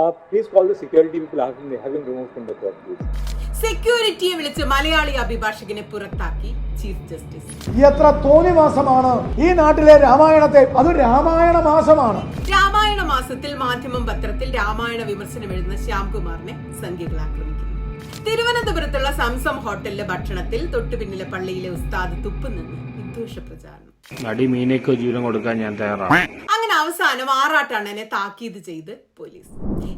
Uh, please call the security people, have him, have him removed from the court, please. സെക്യൂരിറ്റിയെ വിളിച്ച് മലയാളി അഭിഭാഷകനെ പുറത്താക്കി chief justice എത്ര തോന്നിവാസമാണ് ഈ നാട്ടിലെ രാമായണത്തെ? അത് രാമായണ മാസമാണ്. രാമായണ മാസത്തിൽ മാധ്യമം പത്രത്തിൽ രാമായണ വിമർശനം എഴുതുന്ന ശ്യാംകുമാറിനെ സംഖ്യകൾ ആക്രമിക്കുന്നു. തിരുവനന്തപുരത്തുള്ള സംസം ഹോട്ടലിലെ ഭക്ഷണത്തിൽ തൊട്ടുപിന്നിലെ പള്ളിയിലെ ഉസ്താദ് തുപ്പുനിന്ന് വിദ്വേഷ പ്രചാരണം. നടി മീനയ്ക്കോ ജീവനം കൊടുക്കാൻ ഞാൻ തയ്യാറാണ്. അവസാനം ആറാട്ടണ്ണനെ താക്കീത് ചെയ്ത് പോലീസ്.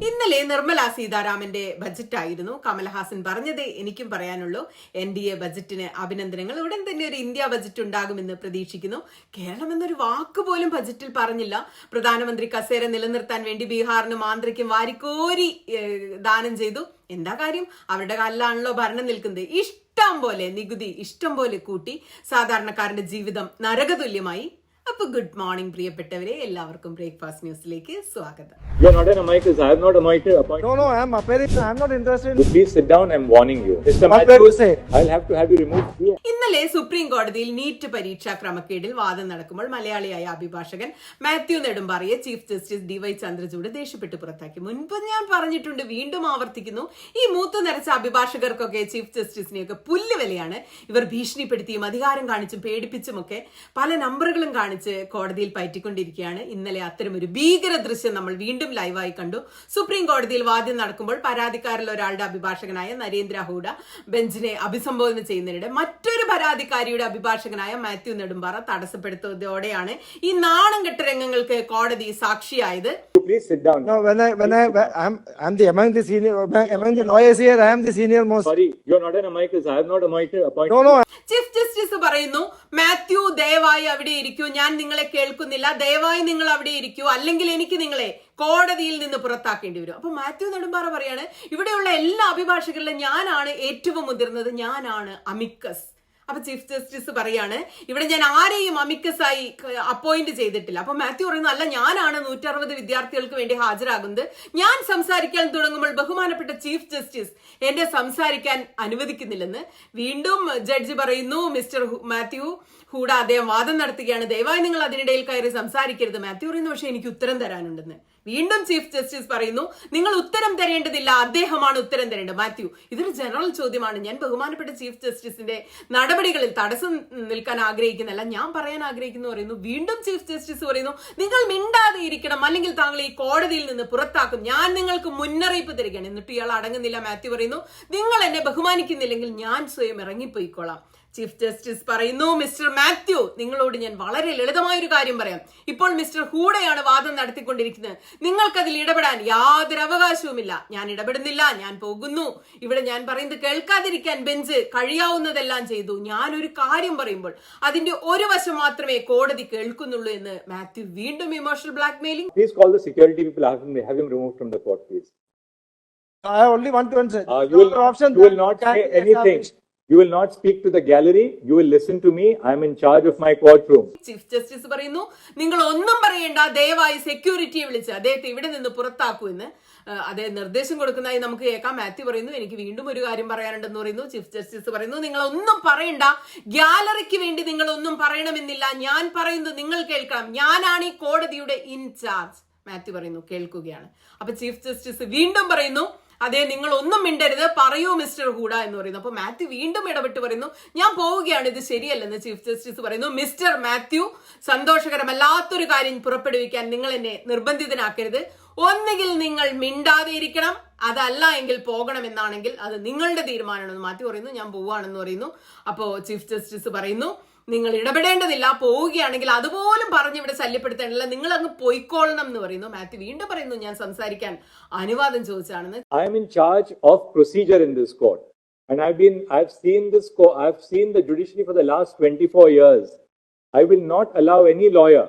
ഇന്നലെ നിർമ്മല സീതാരാമന്റെ ബജറ്റ് ആയിരുന്നു. കമൽഹാസൻ പറഞ്ഞതേ എനിക്കും പറയാനുള്ളൂ. എൻ ഡി എ ബജറ്റിന് അഭിനന്ദനങ്ങൾ. ഉടൻ തന്നെ ഒരു ഇന്ത്യ ബജറ്റ് ഉണ്ടാകുമെന്ന് പ്രതീക്ഷിക്കുന്നു. കേരളം എന്നൊരു വാക്ക് പോലും ബജറ്റിൽ പറഞ്ഞില്ല. പ്രധാനമന്ത്രി കസേര നിലനിർത്താൻ വേണ്ടി ബീഹാറിനും മാന്ത്രിക്കും വാരിക്കോരി ദാനം ചെയ്തു. എന്താ കാര്യം? അവരുടെ കാലിലാണല്ലോ ഭരണം നിൽക്കുന്നത്. ഇഷ്ടം പോലെ നികുതി ഇഷ്ടം പോലെ കൂട്ടി സാധാരണക്കാരന്റെ ജീവിതം നരകതുല്യമായി അപ്പൊ ഗുഡ് മോർണിംഗ് പ്രിയപ്പെട്ടവരെ എല്ലാവർക്കും ബ്രേക്ക്ഫാസ്റ്റ് ന്യൂസിലേക്ക് സ്വാഗതം You are not an amicus. I have not appointed. appointed. No, no, I'm appearing, I'm not interested You please sit down. I'm warning you. Mr. What will you Matthews, say? I'll have to have you removed. You- ഇന്നലെ supreme കോടതിയിൽ NEET പരീക്ഷാ ക്രമക്കേടിൽ വാദം നടക്കുമ്പോൾ മലയാളിയായ അഭിഭാഷകൻ Mathew നെടുമ്പാറിയെ chief justice D Y Chandrachud ദേഷ്യപ്പെട്ട് പുറത്താക്കി മുൻപ് ഞാൻ പറഞ്ഞിട്ടുണ്ട് വീണ്ടും ആവർത്തിക്കുന്നു ഈ മൂത്ത് നിറച്ച അഭിഭാഷകർക്കൊക്കെ ചീഫ് ജസ്റ്റിസിനെയൊക്കെ പുല്ല് വിലയാണ് ഇവർ ഭീഷണിപ്പെടുത്തിയും അധികാരം കാണിച്ചും പേടിപ്പിച്ചും ഒക്കെ പല നമ്പറുകളും കാണിച്ച് കോടതിയിൽ പയറ്റിക്കൊണ്ടിരിക്കുകയാണ് ഇന്നലെ അത്തരമൊരു ഭീകര ദൃശ്യം നമ്മൾ വീണ്ടും ലൈവായി കണ്ടു സുപ്രീം കോടതിയിൽ വാദ്യം നടക്കുമ്പോൾ പരാതിക്കാരിൽ ഒരാളുടെ അഭിഭാഷകനായ നരേന്ദ്ര ഹൂഡ ബെഞ്ചിനെ അഭിസംബോധന ചെയ്യുന്നതിനിടെ മറ്റൊരു പരാതിക്കാരിയുടെ അഭിഭാഷകനായ മാത്യു നെടുമ്പാറ തടസ്സപ്പെടുത്തിയതോടെയാണ് ഈ നാണം കെട്ട രംഗങ്ങൾക്ക് കോടതി സാക്ഷിയായത് You please sit down. No, when I, when I, when I'm, I'm the, among the senior, among the lawyers here, I am the senior most. Sorry, you're not an amicus. I have not appointed. appointed. No, no, chief justice പറയുന്നു മാത്യു ദയവായി അവിടെ ഇരിക്കൂ ഞാൻ നിങ്ങളെ കേൾക്കുന്നില്ല. ദയവായി നിങ്ങൾ അവിടെ ഇരിക്കൂ. അല്ലെങ്കിൽ എനിക്ക് നിങ്ങളെ കോടതിയിൽ നിന്ന് പുറത്താക്കേണ്ടി വരും. അപ്പൊ മാത്യു നെടുമ്പാറ പറയാണ് ഇവിടെയുള്ള എല്ലാ അഭിഭാഷകരിലും ഞാനാണ് ഏറ്റവും മുതിർന്നത്. ഞാനാണ് അമിക്കസ്. അപ്പൊ ചീഫ് ജസ്റ്റിസ് പറയാണ്. ഇവിടെ ഞാൻ ആരെയും അമിക്കസായി അപ്പോയിന്റ് ചെയ്തിട്ടില്ല. അപ്പൊ മാത്യു പറയുന്നു അല്ല ഞാനാണ് നൂറ്ററുപത് വിദ്യാർത്ഥികൾക്ക് വേണ്ടി ഹാജരാകുന്നത്. ഞാൻ സംസാരിക്കാൻ തുടങ്ങുമ്പോൾ ബഹുമാനപ്പെട്ട ചീഫ് ജസ്റ്റിസ് എന്നെ സംസാരിക്കാൻ അനുവദിക്കുന്നില്ലെന്ന് വീണ്ടും ജഡ്ജി പറയുന്നു മിസ്റ്റർ മാത്യു ഹൂഡ അദ്ദേഹം വാദം നടത്തുകയാണ്. ദയവായി നിങ്ങൾ അതിനിടയിൽ കയറി സംസാരിക്കരുത്. മാത്യു പറയുന്നു പക്ഷെ എനിക്ക് ഉത്തരം തരാനുണ്ടെന്ന്. വീണ്ടും ചീഫ് ജസ്റ്റിസ് പറയുന്നു നിങ്ങൾ ഉത്തരം തരേണ്ടതില്ല അദ്ദേഹമാണ് ഉത്തരം തരേണ്ടത്. മാത്യു ഇതൊരു ജനറൽ ചോദ്യമാണ്. ഞാൻ ബഹുമാനപ്പെട്ട ചീഫ് ജസ്റ്റിസിന്റെ നടപടികളിൽ തടസ്സം നിൽക്കാൻ ആഗ്രഹിക്കുന്നില്ല ഞാൻ പറയാൻ ആഗ്രഹിക്കുന്നു പറയുന്നു. വീണ്ടും ചീഫ് ജസ്റ്റിസ് പറയുന്നു നിങ്ങൾ മിണ്ടാതെ ഇരിക്കണം അല്ലെങ്കിൽ താങ്കൾ ഈ കോടതിയിൽ നിന്ന് പുറത്താക്കും. ഞാൻ നിങ്ങൾക്ക് മുന്നറിയിപ്പ് തരികയാണ്. എന്നിട്ട് ഇയാൾ അടങ്ങുന്നില്ല. മാത്യു പറയുന്നു നിങ്ങൾ എന്നെ ബഹുമാനിക്കുന്നില്ലെങ്കിൽ ഞാൻ സ്വയം ഇറങ്ങിപ്പോയിക്കോളാം. ചീഫ് ജസ്റ്റിസ് പറയുന്നു മിസ്റ്റർ മാത്യു നിങ്ങളോട് ഞാൻ വളരെ ലളിതമായ ഒരു കാര്യം പറയാം ഇപ്പോൾ മിസ്റ്റർ ഹൂഡയാണ് വാദം നടത്തിക്കൊണ്ടിരിക്കുന്നത് നിങ്ങൾക്കതിൽ ഇടപെടാൻ യാതൊരു അവകാശവുമില്ല ഞാൻ ഇടപെടുന്നില്ല ഞാൻ പോകുന്നു ഇവിടെ ഞാൻ പറയുന്നത് കേൾക്കാതിരിക്കാൻ ബെഞ്ച് കഴിയാവുന്നതെല്ലാം ചെയ്തു ഞാൻ ഒരു കാര്യം പറയുമ്പോൾ അതിന്റെ ഒരു വശം മാത്രമേ കോടതി കേൾക്കുന്നുള്ളൂ എന്ന് മാത്യു വീണ്ടും emotional blackmailing Please call the security people. Have him, have him removed from the court, please. I only want to answer. Uh, you will, option you will not can say anything. established. You not speak to the gallery you will listen to me I'm in charge of my courtroom chief justice പറയുന്നു നിങ്ങൾ ഒന്നും പറയേണ്ട. ദയവായി സെക്യൂരിറ്റിയെ വിളിച്ച് അദ്ദേഹത്തെ ഇവിടെ നിന്ന് പുറത്താക്കൂ എന്ന് അദ്ദേഹം നിർദ്ദേശം കൊടുക്കുന്നതായി നമുക്ക് കേൾക്കാം. മാത്യു പറയുന്നു എനിക്ക് വീണ്ടും ഒരു കാര്യം പറയാനുണ്ടെന്ന് പറയുന്നു. ചീഫ് ജസ്റ്റിസ് പറയുന്നു നിങ്ങൾ ഒന്നും പറയണ്ട. ഗ്യാലറിക്ക് വേണ്ടി നിങ്ങൾ ഒന്നും പറയണമെന്നില്ല. ഞാൻ പറയുന്നത് നിങ്ങൾ കേൾക്കണം. ഞാനാണ് ഈ കോടതിയുടെ ഇൻചാർജ് മാത്യു പറയുന്നു കേൾക്കുകയാണ്. അപ്പൊ ചീഫ് ജസ്റ്റിസ് വീണ്ടും പറയുന്നു അതെ നിങ്ങൾ ഒന്നും മിണ്ടരുത്. പറയൂ മിസ്റ്റർ ഹൂഡ എന്ന് പറയുന്നു. അപ്പൊ മാത്യു വീണ്ടും ഇടപെട്ട് പറയുന്നു ഞാൻ പോവുകയാണ് ഇത് ശരിയല്ലെന്ന് ചീഫ് ജസ്റ്റിസ് പറയുന്നു. മിസ്റ്റർ മാത്യു സന്തോഷകരമല്ലാത്തൊരു കാര്യം പുറപ്പെടുവിക്കാൻ നിങ്ങൾ എന്നെ നിർബന്ധിതനാക്കരുത്. ഒന്നുകിൽ നിങ്ങൾ മിണ്ടാതെ ഇരിക്കണം അതല്ല എങ്കിൽ പോകണം എന്നാണെങ്കിൽ അത് നിങ്ങളുടെ തീരുമാനമാണെന്ന് മാത്യു പറയുന്നു. ഞാൻ പോവാണെന്ന് പറയുന്നു. അപ്പോ ചീഫ് ജസ്റ്റിസ് പറയുന്നു നിങ്ങൾ ഇടപെടേണ്ടതില്ല പോവുകയാണെങ്കിൽ അതുപോലും പറഞ്ഞ് ഇവിടെ ശല്യപ്പെടുത്തേണ്ടല്ല നിങ്ങൾ അങ്ങ് പൊയ്ക്കൊള്ളണം എന്ന് പറയുന്നു മാത്യു വീണ്ടും പറയുന്നു ഞാൻ സംസാരിക്കാൻ അനുവാദം ചോദിച്ചാണെന്ന് I am in charge of procedure in this court. And I've been, I've seen this, I've seen the judiciary for the last 24 years. I will not allow any lawyer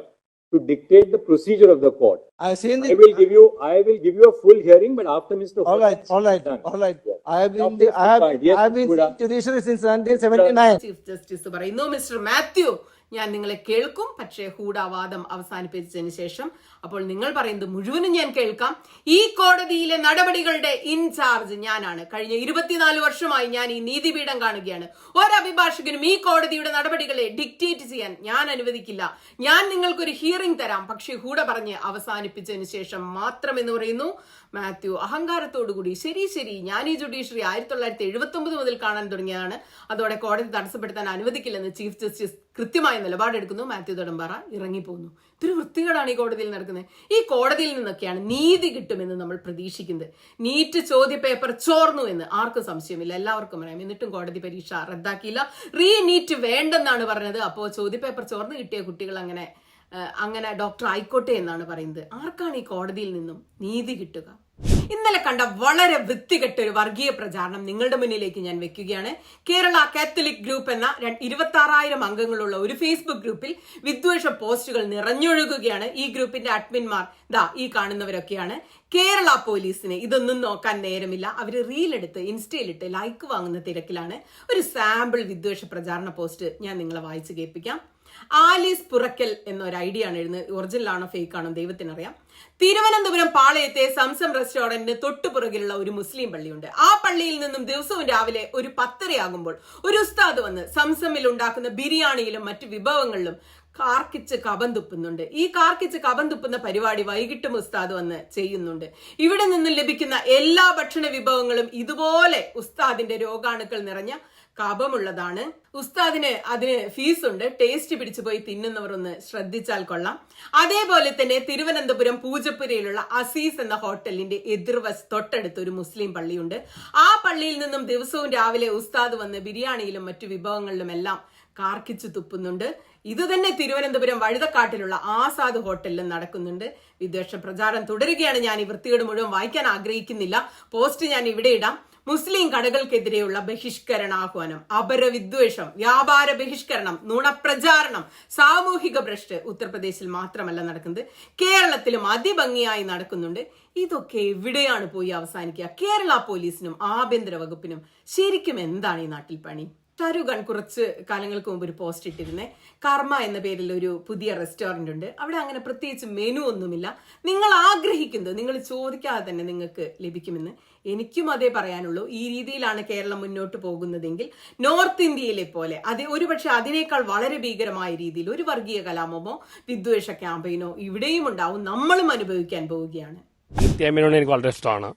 to dictate the procedure of the court. I've seen I the, will give you, I will give you a full hearing, but after Mr. all right, Hoda is all right, done. all right. Yeah. I have Now been, the- I have, please be quiet. Yes, I have been Buddha. in judiciary since nineteen seventy-nine. Chief justice പറയുന്നു mister Mathew ഞാൻ നിങ്ങളെ കേൾക്കും. പക്ഷേ ഹൂഡാവാദം അവസാനിപ്പിച്ചതിന് ശേഷം അപ്പോൾ നിങ്ങൾ പറയുന്നത് മുഴുവനും ഞാൻ കേൾക്കാം. ഈ കോടതിയിലെ നടപടികളുടെ ഇൻചാർജ് ഞാനാണ്. കഴിഞ്ഞ ഇരുപത്തിനാല് വർഷമായി ഞാൻ ഈ നീതിപീഠം കാണുകയാണ്. ഒരഭിഭാഷകനും ഈ കോടതിയുടെ നടപടികളെ ഡിക്റ്റേറ്റ് ചെയ്യാൻ ഞാൻ അനുവദിക്കില്ല. ഞാൻ നിങ്ങൾക്കൊരു ഹിയറിംഗ് തരാം. പക്ഷേ ഹൂഡ പറഞ്ഞ് അവസാനിപ്പിച്ചതിന് ശേഷം മാത്രം എന്ന് പറയുന്നു. മാത്യു അഹങ്കാരത്തോടുകൂടി ശരി ശരി. ഞാൻ ഈ ജുഡീഷ്യറി ആയിരത്തി തൊള്ളായിരത്തി എഴുപത്തി ഒമ്പത് മുതൽ കാണാൻ തുടങ്ങിയതാണ്. അതോടെ കോടതി തടസ്സപ്പെടുത്താൻ അനുവദിക്കില്ലെന്ന് ചീഫ് ജസ്റ്റിസ് കൃത്യമായ നിലപാടെടുക്കുന്നു. മാത്യു തൊടമ്പാറ ഇറങ്ങിപ്പോകുന്നു. ഇത്തിരി വൃത്തികളാണ് ഈ കോടതിയിൽ നടക്കുന്നത്. ഈ കോടതിയിൽ നിന്നൊക്കെയാണ് നീതി കിട്ടുമെന്ന് നമ്മൾ പ്രതീക്ഷിക്കുന്നത്. നീറ്റ് ചോദ്യപേപ്പർ ചോർന്നു എന്ന് ആർക്കും സംശയമില്ല. എല്ലാവർക്കും അറിയാം. എന്നിട്ടും കോടതി പരീക്ഷ റദ്ദാക്കിയില്ല. റീ നീറ്റ് വേണ്ടെന്നാണ് പറഞ്ഞത്. അപ്പോൾ ചോദ്യപേപ്പർ ചോർന്ന് കിട്ടിയ കുട്ടികൾ അങ്ങനെ അങ്ങനെ ഡോക്ടർ ആയിക്കോട്ടെ എന്നാണ് പറയുന്നത്. ആർക്കാണ് ഈ കോടതിയിൽ നിന്നും നീതി കിട്ടുക? ഇന്നലെ കണ്ട വളരെ വൃത്തികെട്ട ഒരു വർഗീയ പ്രചാരണം നിങ്ങളുടെ മുന്നിലേക്ക് ഞാൻ വെക്കുകയാണ്. കേരള കാത്തലിക് ഗ്രൂപ്പ് എന്ന ഇരുപത്തി ആറായിരം അംഗങ്ങളുള്ള ഒരു ഫേസ്ബുക്ക് ഗ്രൂപ്പിൽ വിദ്വേഷ പോസ്റ്റുകൾ നിറഞ്ഞൊഴുകുകയാണ് ഈ ഗ്രൂപ്പിന്റെ അഡ്മിൻമാർ. ദാ ഈ കാണുന്നവരൊക്കെയാണ്. കേരള പോലീസിനെ ഇതൊന്നും നോക്കാൻ നേരമില്ല. അവർ റീലെടുത്ത് ഇൻസ്റ്റയിലിട്ട് ലൈക്ക് വാങ്ങുന്ന തിരക്കിലാണ്. ഒരു സാമ്പിൾ വിദ്വേഷ പ്രചാരണ പോസ്റ്റ് ഞാൻ നിങ്ങളെ വായിച്ചു കേൾപ്പിക്കാം. ആലീസ് പുറക്കൽ എന്നൊരു ഐഡിയ ആണ് എഴുതുന്നത്. ഒറിജിനലാണോ ഫേക്ക് ആണോ ദൈവത്തിനറിയാം. തിരുവനന്തപുരം പാളയത്തെ സംസം റെസ്റ്റോറന്റിന് തൊട്ടുപുറകിലുള്ള ഒരു മുസ്ലിം പള്ളിയുണ്ട്. ആ പള്ളിയിൽ നിന്നും ദിവസവും രാവിലെ ഒരു പത്തരയാകുമ്പോൾ ഒരു ഉസ്താദ് വന്ന് സംസമിൽ ഉണ്ടാക്കുന്ന ബിരിയാണിയിലും മറ്റു വിഭവങ്ങളിലും കാർക്കിച്ച് കപം തുപ്പുന്നുണ്ട് ഈ കാർക്കിച്ച് കപം തുപ്പുന്ന പരിപാടി വൈകിട്ടും ഉസ്താദ് വന്ന് ചെയ്യുന്നുണ്ട്. ഇവിടെ നിന്നും ലഭിക്കുന്ന എല്ലാ ഭക്ഷണ വിഭവങ്ങളും ഇതുപോലെ ഉസ്താദിന്റെ രോഗാണുക്കൾ നിറഞ്ഞ കപമുള്ളതാണ്. ഉസ്താദിന് അതിന് ഫീസ് ഉണ്ട് ടേസ്റ്റ് പിടിച്ചു പോയി തിന്നുന്നവർ ഒന്ന് ശ്രദ്ധിച്ചാൽ കൊള്ളാം. അതേപോലെ തന്നെ തിരുവനന്തപുരം പൂജപ്പുരയിലുള്ള അസീസ് എന്ന ഹോട്ടലിന്റെ എതിർവശ തൊട്ടടുത്ത് ഒരു മുസ്ലിം പള്ളിയുണ്ട്. ആ പള്ളിയിൽ നിന്നും ദിവസവും രാവിലെ ഉസ്താദ് വന്ന് ബിരിയാണിയിലും മറ്റു വിഭവങ്ങളിലും എല്ലാം കാർക്കിച്ചു തുപ്പുന്നുണ്ട്. ഇത് തന്നെ തിരുവനന്തപുരം വഴുതക്കാട്ടിലുള്ള ആസാദ് ഹോട്ടലിലും നടക്കുന്നുണ്ട്. വിദ്വേഷ പ്രചാരം തുടരുകയാണ്. ഞാൻ ഈ വൃത്തിയോട് മുഴുവൻ വായിക്കാൻ ആഗ്രഹിക്കുന്നില്ല. പോസ്റ്റ് ഞാൻ ഇവിടെ ഇടാം. മുസ്ലിം കടകൾക്കെതിരെയുള്ള ബഹിഷ്കരണാഹ്വാനം അപരവിദ്വേഷം വ്യാപാര ബഹിഷ്കരണം നുണപ്രചാരണം സാമൂഹിക ഭ്രഷ്ട് ഉത്തർപ്രദേശിൽ മാത്രമല്ല നടക്കുന്നത്. കേരളത്തിലും അതിഭംഗിയായി നടക്കുന്നുണ്ട്. ഇതൊക്കെ എവിടെയാണ് പോയി അവസാനിക്കുക? കേരള പോലീസിനും ആഭ്യന്തര വകുപ്പിനും ശരിക്കും എന്താണ് ഈ നാട്ടിൽ പണി? ഷാരൂഖ് കുറച്ച് കാലങ്ങൾക്ക് മുമ്പ് ഒരു പോസ്റ്റ് ഇട്ടിരുന്നേ. കർമ്മ എന്ന പേരിൽ ഒരു പുതിയ റെസ്റ്റോറന്റ് ഉണ്ട്. അവിടെ അങ്ങനെ പ്രത്യേകിച്ച് മെനു ഒന്നുമില്ല. നിങ്ങൾ ആഗ്രഹിക്കുന്നത് നിങ്ങൾ ചോദിക്കാതെ തന്നെ നിങ്ങൾക്ക് ലഭിക്കുമെന്ന്. എനിക്കും അതേ പറയാനുള്ളൂ. ഈ രീതിയിലാണ് കേരളം മുന്നോട്ട് പോകുന്നതെങ്കിൽ നോർത്ത് ഇന്ത്യയിലെ പോലെ അത് ഒരുപക്ഷെ അതിനേക്കാൾ വളരെ ഭീകരമായ രീതിയിൽ ഒരു വർഗീയ കലാപമോ വിദ്വേഷ ക്യാമ്പയിനോ ഇവിടെയും ഉണ്ടാവും. നമ്മളും അനുഭവിക്കാൻ പോവുകയാണ്. നിത്യമേനോട് എനിക്ക് വളരെ ഇഷ്ടമാണ്.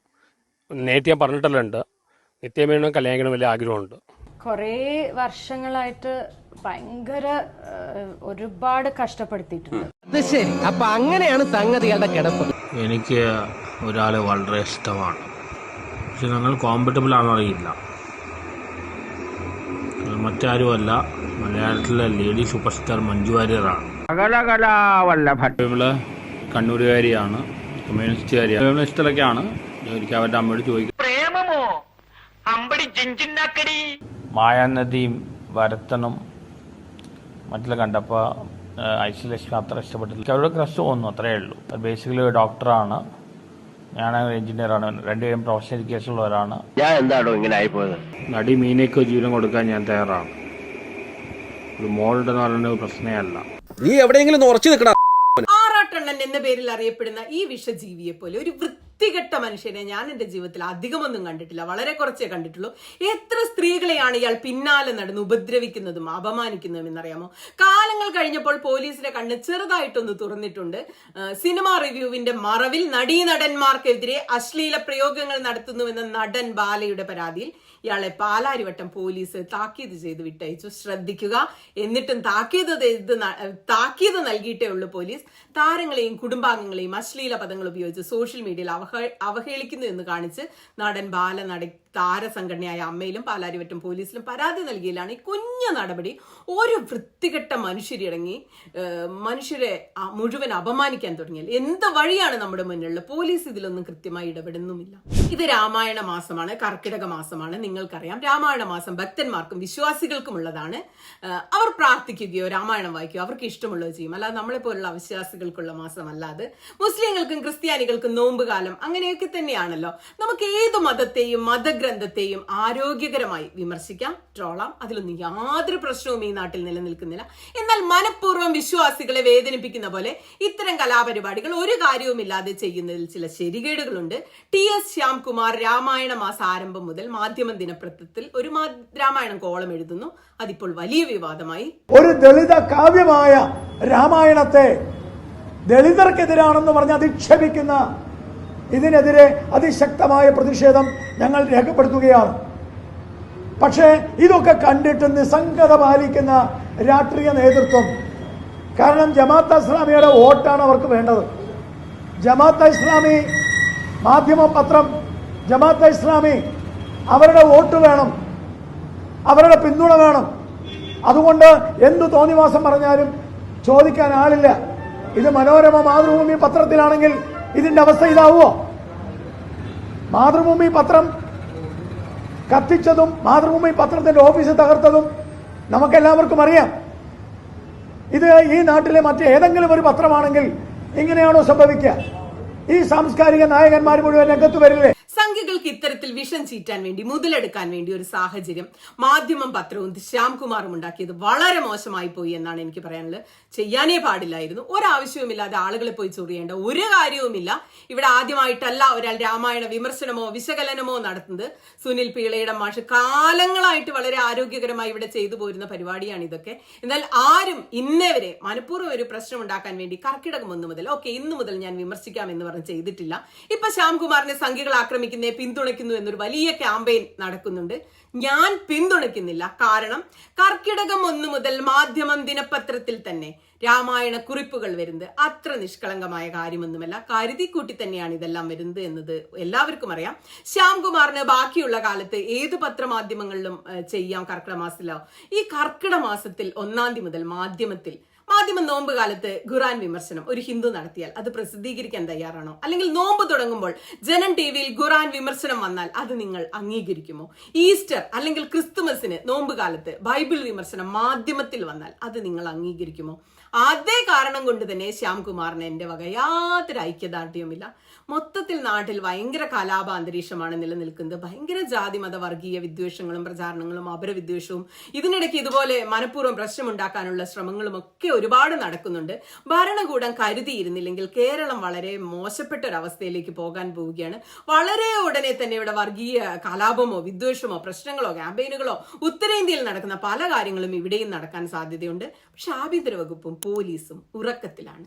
നേരത്തെ ഞാൻ പറഞ്ഞിട്ടുണ്ട് നിത്യമേനോ കല്യാണിക്കണം വലിയ ആഗ്രഹമുണ്ട്. കുറേ വർഷങ്ങളായിട്ട് ഭയങ്കര ഒരുപാട് കഷ്ടപ്പെടുത്തിയിട്ടുണ്ട്. അത് ശരി. അപ്പൊ അങ്ങനെയാണ് സംഗതികളുടെ കിടപ്പ്. എനിക്ക് ഒരാളെ വളരെ ഇഷ്ടമാണ്. പക്ഷെ ഞങ്ങൾ കോമ്പറ്റബിൾ ആണെന്ന് അറിയില്ല. അത് മറ്റാരുമല്ല. മലയാളത്തിലെ ലേഡി സൂപ്പർ സ്റ്റാർ മഞ്ജു വാര്യറാണ് കണ്ണൂരുകാരിയാണ്. കമ്മ്യൂണിസ്റ്റുകാരിയാണ്. കമ്മ്യൂണിസ്റ്റിലൊക്കെയാണ് എനിക്ക് അവരുടെ അമ്മയോട് ചോദിക്കും പ്രേമമോ? മായാനദിയും വരത്തനും മറ്റുള്ള കണ്ടപ്പോൾ ഐസൊലേഷൻ അത്ര ഇഷ്ടപ്പെട്ടില്ല. അവരുടെ ക്രഷ് തോന്നുന്നു അത്രയേ ഉള്ളൂ. ബേസിക്കലി ഒരു ഡോക്ടറാണ് ഞാൻ എഞ്ചിനീയറാണ്. രണ്ടുപേരും പ്രൊഫഷണൽ എഡ്യൂക്കേഷൻ ഉള്ളവരാണ്. ഞാൻ എന്താണോ ഇങ്ങനെ ആയിപ്പോയത്? നടി മീനയ്ക്ക് ജീവൻ കൊടുക്കാൻ ഞാൻ തയ്യാറാണ്. ഒരു മോളുടെ എന്ന് പറയുന്നത് ഒരു പ്രശ്നമേ അല്ല നീ എവിടെയെങ്കിലും ഉറച്ചു നിൽക്കണം ആറാട്ടണ്ണൻ എന്ന പേരിൽ അറിയപ്പെടുന്ന ഈ വിഷജീവിയെ പോലെ ഒരു വൃത്തികെട്ട മനുഷ്യനെ ഞാൻ എന്റെ ജീവിതത്തിൽ അധികമൊന്നും കണ്ടിട്ടില്ല. വളരെ കുറച്ചേ കണ്ടിട്ടുള്ളൂ. എത്ര സ്ത്രീകളെയാണ് ഇയാൾ പിന്നാലെ നടന്ന് ഉപദ്രവിക്കുന്നതും അപമാനിക്കുന്നതും എന്നറിയാമോ? കാലങ്ങൾ കഴിഞ്ഞപ്പോൾ പോലീസിന്റെ കണ്ണ് ചെറുതായിട്ടൊന്ന് തുറന്നിട്ടുണ്ട്. സിനിമ റിവ്യൂവിന്റെ മറവിൽ നടീനടന്മാർക്കെതിരെ അശ്ലീല പ്രയോഗങ്ങൾ നടത്തുന്നുവെന്ന നടൻ ബാലയുടെ പരാതിയിൽ ഇയാളെ പാലാരിവട്ടം പോലീസ് താക്കീത് ചെയ്ത് വിട്ടയച്ചു. ശ്രദ്ധിക്കുക. എന്നിട്ടും താക്കീത് ചെയ്ത് താക്കീത് നൽകിയിട്ടേ ഉള്ളൂ പോലീസ്. താരങ്ങളെയും കുടുംബാംഗങ്ങളെയും അശ്ലീല പദങ്ങൾ ഉപയോഗിച്ച് സോഷ്യൽ മീഡിയയിൽ അവഹ അവഹേളിക്കുന്നു എന്ന് കാണിച്ച് നടൻ ബാല നട താരസംഘടനയായ അമ്മയിലും പാലാരിവട്ടം പോലീസിലും പരാതി നൽകിയിലാണ് ഈ കുഞ്ഞ നടപടി. ഒരു വൃത്തികെട്ട മനുഷ്യരിറങ്ങി ഏഹ്, മനുഷ്യരെ മുഴുവൻ അപമാനിക്കാൻ തുടങ്ങിയാൽ എന്ത് വഴിയാണ് നമ്മുടെ മുന്നിലുള്ള പോലീസ് ഇതിലൊന്നും കൃത്യമായി ഇടപെടുന്നുമില്ല. ഇത് രാമായണ മാസമാണ് കർക്കിടക മാസമാണ്. നിങ്ങൾക്കറിയാം. രാമായണ മാസം ഭക്തന്മാർക്കും വിശ്വാസികൾക്കും ഉള്ളതാണ്. അവർ പ്രാർത്ഥിക്കുകയോ രാമായണം വായിക്കുകയോ അവർക്ക് ഇഷ്ടമുള്ളത് ചെയ്യും. അല്ലാതെ നമ്മളെ പോലുള്ള അവിശ്വാസികൾക്കുള്ള മാസമല്ല അത് മുസ്ലിങ്ങൾക്കും ക്രിസ്ത്യാനികൾക്കും നോമ്പ് കാലം അങ്ങനെയൊക്കെ തന്നെയാണല്ലോ. നമുക്ക് ഏത് മതത്തെയും മതഗ്രന്ഥത്തെയും ആരോഗ്യകരമായി വിമർശിക്കാം. ട്രോളാം. അതിലൊന്നും യാതൊരു പ്രശ്നവും ഈ നാട്ടിൽ നിലനിൽക്കുന്നില്ല. എന്നാൽ മനഃപൂർവം വിശ്വാസികളെ വേദനിപ്പിക്കുന്ന പോലെ ഇത്തരം കലാപരിപാടികൾ ഒരു കാര്യവുമില്ലാതെ ചെയ്യുന്നതിൽ ചില ശരികേടുകളുണ്ട്. ടി എസ് ശ്യാംകുമാർ രാമായണ മാസ ആരംഭം മുതൽ മാധ്യമ ദിനപത്രത്തിൽ ഒരു രാമായണം കോളം എഴുതുന്നു. അതിപ്പോൾ വലിയ വിവാദമായി. ഒരു ദളിത കാവ്യമായ രാമായണത്തെ ദളിതർക്കെതിരാണെന്ന് പറഞ്ഞ് അധിക്ഷേപിക്കുന്ന ഇതിനെതിരെ അതിശക്തമായ പ്രതിഷേധം ഞങ്ങൾ രേഖപ്പെടുത്തുകയാണ്. പക്ഷേ ഇതൊക്കെ കണ്ടിട്ട് നിസ്സംഗത പാലിക്കുന്ന രാഷ്ട്രീയ നേതൃത്വം കാരണം ജമാഅത്ത് ഇസ്ലാമിയുടെ വോട്ടാണ് അവർക്ക് വേണ്ടത്. ജമാഅത്ത് ഇസ്ലാമി മാധ്യമ പത്രം ജമാഅത്ത് ഇസ്ലാമി അവരുടെ വോട്ട് വേണം. അവരുടെ പിന്തുണ വേണം. അതുകൊണ്ട് എന്തു തോന്നിവാസം പറഞ്ഞാലും ചോദിക്കാൻ ആളില്ല. ഇത് മനോരമ മാതൃഭൂമി പത്രത്തിലാണെങ്കിൽ ഇതിന്റെ അവസ്ഥ ഇതാവുമോ മാതൃഭൂമി പത്രം കത്തിച്ചതും മാതൃഭൂമി പത്രത്തിന്റെ ഓഫീസ് തകർത്തതും നമുക്കെല്ലാവർക്കും അറിയാം. ഇത് ഈ നാട്ടിലെ മറ്റേതെങ്കിലും ഒരു പത്രമാണെങ്കിൽ ഇങ്ങനെയാണോ സംഭവിക്കുക? ഈ സാംസ്കാരിക നായകന്മാർ മുഴുവൻ രംഗത്ത് വരില്ലേ? സംഖ്യകൾക്ക് ഇത്തരത്തിൽ വിഷം ചീറ്റാൻ വേണ്ടി മുതലെടുക്കാൻ വേണ്ടി ഒരു സാഹചര്യം മാധ്യമം പത്രവും ശ്യാംകുമാറും ഉണ്ടാക്കിയത് വളരെ മോശമായി പോയി എന്നാണ് എനിക്ക് പറയാനുള്ളത്. ചെയ്യാനേ പാടില്ലായിരുന്നു. ഒരാവശ്യവുമില്ലാതെ ആളുകളെ പോയി ചൊറിയേണ്ട ഒരു കാര്യവുമില്ല. ഇവിടെ ആദ്യമായിട്ടല്ല ഒരാൾ രാമായണ വിമർശനമോ വിശകലനമോ നടത്തുന്നത്. സുനിൽ പീളയുടെ മാഷ് കാലങ്ങളായിട്ട് വളരെ ആരോഗ്യകരമായി ഇവിടെ ചെയ്തു പോരുന്ന പരിപാടിയാണ് ഇതൊക്കെ. എന്നാൽ ആരും ഇന്നേവരെ മനഃപൂർവം ഒരു പ്രശ്നം ഉണ്ടാക്കാൻ വേണ്ടി കർക്കിടകം ഒന്ന് മുതൽ ഓക്കെ ഇന്ന് മുതൽ ഞാൻ വിമർശിക്കാം എന്ന് പറഞ്ഞ് ചെയ്തിട്ടില്ല. ഇപ്പൊ ശ്യാംകുമാറിനെ സംഖ്യകൾ ആക്രമിക്കുന്നേ പിന്തുണയ്ക്കുന്നു എന്നൊരു വലിയ ക്യാമ്പയിൻ നടക്കുന്നുണ്ട്. ഞാൻ പിന്തുണയ്ക്കുന്നില്ല. കാരണം കർക്കിടകം ഒന്ന് മുതൽ മാധ്യമം ദിനപത്രത്തിൽ തന്നെ രാമായണ കുറിപ്പുകൾ വരുന്നത് അത്ര നിഷ്കളങ്കമായ കാര്യമൊന്നുമല്ല. കരുതിക്കൂട്ടി തന്നെയാണ് ഇതെല്ലാം വരുന്നത് എന്നത് എല്ലാവർക്കും അറിയാം. ശ്യാംകുമാറിന് ബാക്കിയുള്ള കാലത്ത് ഏത് പത്രമാധ്യമങ്ങളിലും ചെയ്യാം കർക്കിടക ഈ കർക്കിടക മാസത്തിൽ ഒന്നാം തീയതി മുതൽ മാധ്യമത്തിൽ മാധ്യമ നോമ്പ് കാലത്ത് ഖുറാൻ വിമർശനം ഒരു ഹിന്ദു നടത്തിയാൽ അത് പ്രസിദ്ധീകരിക്കാൻ തയ്യാറാണോ? അല്ലെങ്കിൽ നോമ്പ് തുടങ്ങുമ്പോൾ ജനം ടി വിയിൽ ഖുറാൻ വിമർശനം വന്നാൽ അത് നിങ്ങൾ അംഗീകരിക്കുമോ? ഈസ്റ്റർ അല്ലെങ്കിൽ ക്രിസ്തുമസിന് നോമ്പ് കാലത്ത് ബൈബിൾ വിമർശനം മാധ്യമത്തിൽ വന്നാൽ അത് നിങ്ങൾ അംഗീകരിക്കുമോ? അതേ കാരണം കൊണ്ട് തന്നെ ശ്യാംകുമാറിന് എന്റെ വക യാതൊരു ഐക്യദാർഢ്യവുമില്ല. മൊത്തത്തിൽ നാട്ടിൽ ഭയങ്കര കലാപ അന്തരീക്ഷമാണ് നിലനിൽക്കുന്നത്. ഭയങ്കര ജാതി മത വർഗീയ വിദ്വേഷങ്ങളും പ്രചാരണങ്ങളും അപരവിദ്വേഷവും ഇതിനിടയ്ക്ക് ഇതുപോലെ മനഃപൂർവം പ്രശ്നമുണ്ടാക്കാനുള്ള ശ്രമങ്ങളും ഒക്കെ ഒരുപാട് നടക്കുന്നുണ്ട്. ഭരണകൂടം കരുതിയിരുന്നില്ലെങ്കിൽ കേരളം വളരെ മോശപ്പെട്ട ഒരു അവസ്ഥയിലേക്ക് പോകാൻ പോവുകയാണ്. വളരെ ഉടനെ തന്നെ ഇവിടെ വർഗീയ കലാപമോ വിദ്വേഷമോ പ്രശ്നങ്ങളോ ക്യാമ്പയിനുകളോ ഉത്തരേന്ത്യയിൽ നടക്കുന്ന പല കാര്യങ്ങളും ഇവിടെയും നടക്കാൻ സാധ്യതയുണ്ട്. പക്ഷെ ആഭ്യന്തര വകുപ്പും പോലീസും ഉറക്കത്തിലാണ്.